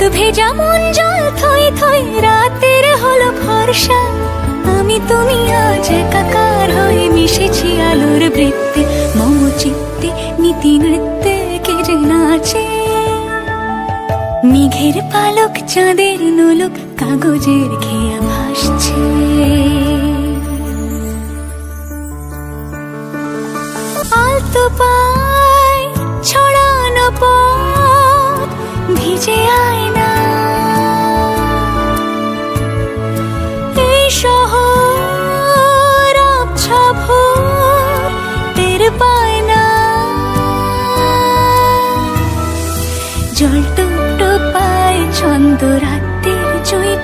কাক ভেজা মন জল থই থই, রাতের হলো ভরসা। আমি তুমি আজ একাকার হয়ে মিশেছি আলোর বৃত্তে মম চিত্তে নীতি নৃত্যে কে যে নাচে। মেঘের পালক, চাঁদের নোলক, কাগজের খেয়া ভাসছে। আলতো পায় ছড়ানো পথ, ভিজে জল টুকটো পায় ছন্দ রাতের জয়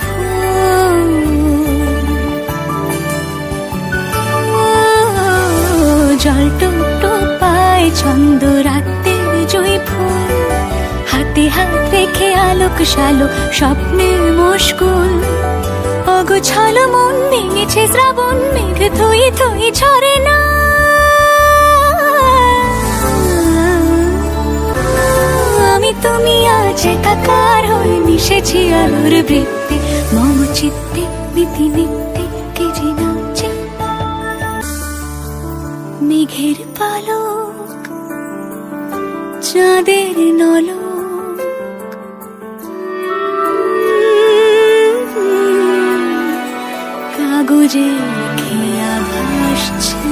জল টুকটো পায় ছন্দ রাতের জয় ফুল হাতে হাত রেখে আলোক শালো স্বপ্নের মুশকুল। অগোছালো মন ভেঙেছে শ্রাবণ মেঘ থই থই ছড়ে না। একাকার হয়ে মিশেছি আলোর বৃত্তে। মম চিত্তে নীতি নিত্যে কে যে নাচে। মেঘের পালক, চাঁদের নলক। কাগজে খেয়া ভাসছে